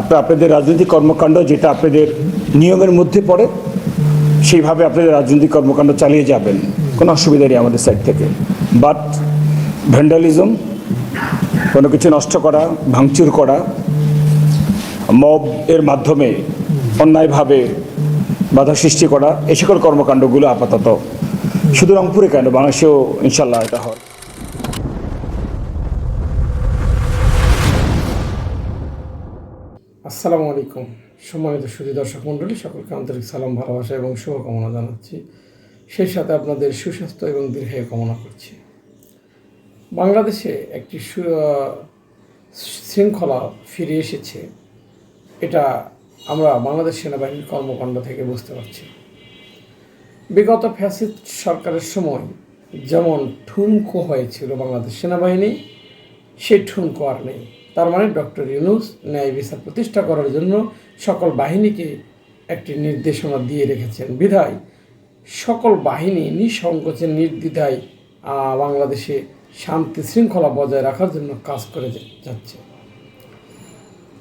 আপনার, আপনাদের রাজনৈতিক কর্মকাণ্ড যেটা আপনাদের নিয়মের মধ্যে পড়ে, সেইভাবে আপনাদের রাজনৈতিক কর্মকাণ্ড চালিয়ে যাবেন। কোনো অসুবিধা নেই আমাদের সাইড থেকে। বাট ভ্যান্ডালিজম কোনো কিছু নষ্ট করা, ভাঙচুর করা মব এর মাধ্যমে অন্যায়ভাবে বাধা সৃষ্টি করা এই সকল কর্মকাণ্ডগুলো আপাতত। শুধু রংপুরে কেন? বাংলাদেশেও ইনশাল্লাহ এটা হয়। আসসালামু আলাইকুম। সম্মানিত সুধী দর্শক মণ্ডলী, সকলকে আন্তরিক সালাম, ভালোবাসা এবং শুভকামনা জানাচ্ছি। সেই সাথে আপনাদের সুস্বাস্থ্য এবং দীর্ঘায়ু কামনা করছি। বাংলাদেশে একটি শৃঙ্খলা ফিরে এসেছে। এটা আমরা বাংলাদেশ সেনাবাহিনীর কর্মকাণ্ড থেকে বুঝতে পারছি। বিগত ফ্যাসিস্ট সরকারের সময় যেমন ঠুনকো হয়েছিল বাংলাদেশ সেনাবাহিনী, সেই ঠুনকো আর নেই। তার মানে ডক্টর ইউনুস ন্যায় বিচার প্রতিষ্ঠা করার জন্য সকল বাহিনীকে একটি নির্দেশনা দিয়ে রেখেছেন। বিধায়, সকল বাহিনী নিঃসংকোচে, নির্দ্বিধায় বাংলাদেশে শান্তি শৃঙ্খলা বজায় রাখার জন্য কাজ করে যাচ্ছে।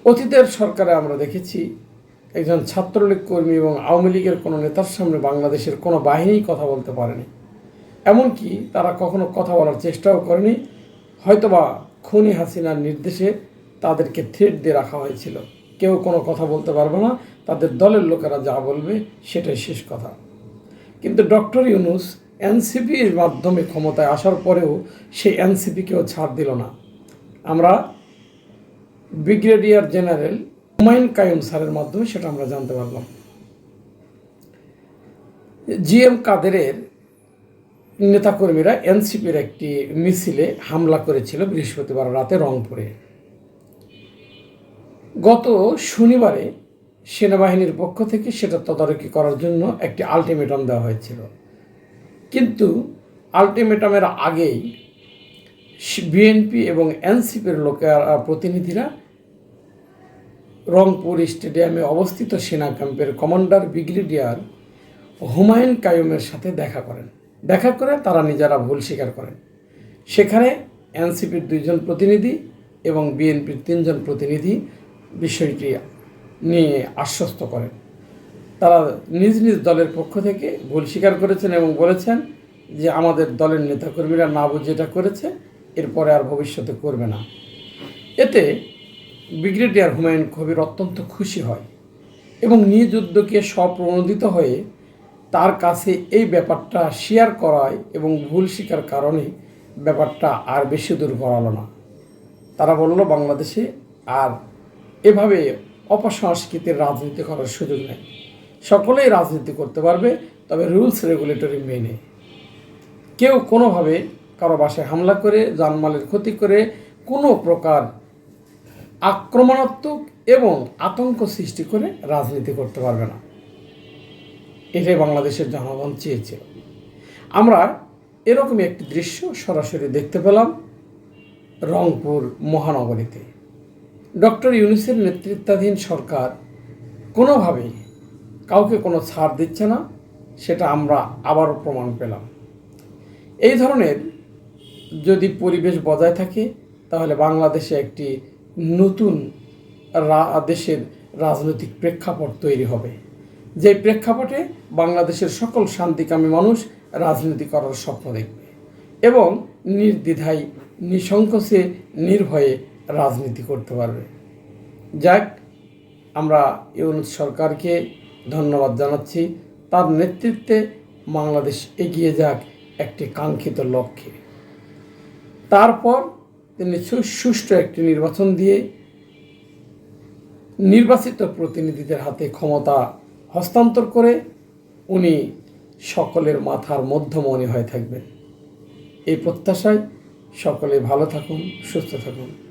অতীতের সরকারে আমরা দেখেছি একজন ছাত্রলীগ কর্মী এবং আওয়ামী লীগের কোনো নেতার সামনে বাংলাদেশের কোনো বাহিনী কথা বলতে পারেনি। এমনকি তারা কখনো কথা বলার চেষ্টাও করেনি। হয়তোবা খুনি হাসিনার নির্দেশে তাদেরকে থ্রেট দিয়ে রাখা হয়েছিল। কেউ কোনো কথা বলতে পারবে না, তাদের দলের লোকেরা যা বলবে সেটাই শেষ কথা। কিন্তু ডক্টর ইউনুস এনসিপির মাধ্যমে ক্ষমতায় আসার পরেও সেই এনসিপিকেও ছাড় দিল না। আমরা ব্রিগেডিয়ার জেনারেল হুমায়ুন কায়ুম স্যারের মাধ্যমে সেটা আমরা জানতে পারলাম। জি এম কাদেরের নেতাকর্মীরা এনসিপির একটি মিছিলে হামলা করেছিল বৃহস্পতিবার রাতে রংপুরে। গত শনিবারে সেনাবাহিনীর পক্ষ থেকে সেটা তদারকি করার জন্য একটি আলটিমেটাম দেওয়া হয়েছিল। কিন্তু আলটিমেটামের আগেই বিএনপি এবং এনসিপির লোকের, প্রতিনিধিরা রংপুর স্টেডিয়ামে অবস্থিত সেনা ক্যাম্পের কমান্ডার ব্রিগেডিয়ার হুমায়ুন কায়ুমের সাথে দেখা করেন। দেখা করে তারা নিজেরা ভুল স্বীকার করেন। সেখানে এনসিপির দুইজন প্রতিনিধি এবং বিএনপির তিনজন প্রতিনিধি বিষয়টি নিয়ে আশ্বস্ত করেন। তারা নিজ নিজ দলের পক্ষ থেকে ভুল স্বীকার করেছেন এবং বলেছেন যে আমাদের দলের নেতাকর্মীরা না বুঝে এটা করেছে, এরপরে আর ভবিষ্যতে করবে না। এতে ব্রিগেডিয়ার হুমায়ুন কবির অত্যন্ত খুশি হয় এবং নিজ উদ্যোগে স্বপ্রণোদিত হয়ে তার কাছে এই ব্যাপারটা শেয়ার করায় এবং ভুল শিকার কারণে ব্যাপারটা আর বেশি দূর গড়ালো না। তারা বলল, বাংলাদেশে আর এভাবে অপসংস্কৃতির রাজনীতি করার সুযোগ নেই। সকলেই রাজনীতি করতে পারবে, তবে রুলস রেগুলেটরি মেনে। কেউ কোনোভাবে কারও বাসায় হামলা করে জানমালের ক্ষতি করে কোনো প্রকার আক্রমণাত্মক এবং আতঙ্ক সৃষ্টি করে রাজনীতি করতে পারবে না। এটাই বাংলাদেশের জনগণ চেয়েছিল আমরা এরকমই একটি দৃশ্য সরাসরি দেখতে পেলাম রংপুর মহানগরীতে। ডক্টর ইউনুসের নেতৃত্বাধীন সরকার কোনোভাবেই কাউকে কোনো ছাড় দিচ্ছে না, সেটা আমরা আবারও প্রমাণ পেলাম। এই ধরনের যদি পরিবেশ বজায় থাকে, তাহলে বাংলাদেশে একটি নতুন দেশের রাজনৈতিক প্রেক্ষাপট তৈরি হবে। যে প্রেক্ষাপটে বাংলাদেশের সকল শান্তিকামী মানুষ রাজনীতি করার স্বপ্ন দেখবে এবং নির্দ্বিধায়, নিঃসংকোচে, নির্ভয়ে রাজনীতি করতে পারবে। যাক, আমরা ইউনুস সরকারকে ধন্যবাদ জানাচ্ছি। তার নেতৃত্বে বাংলাদেশ এগিয়ে যাক একটি কাঙ্ক্ষিত লক্ষ্যে। তারপর তিনি সুষ্ঠু একটি নির্বাচন দিয়ে নির্বাচিত প্রতিনিধিদের হাতে ক্ষমতা হস্তান্তর করে উনি সকলের মাথার মধ্যমণি হয়ে থাকবেন। এই প্রত্যাশায় সকলে ভালো থাকুন, সুস্থ থাকুন।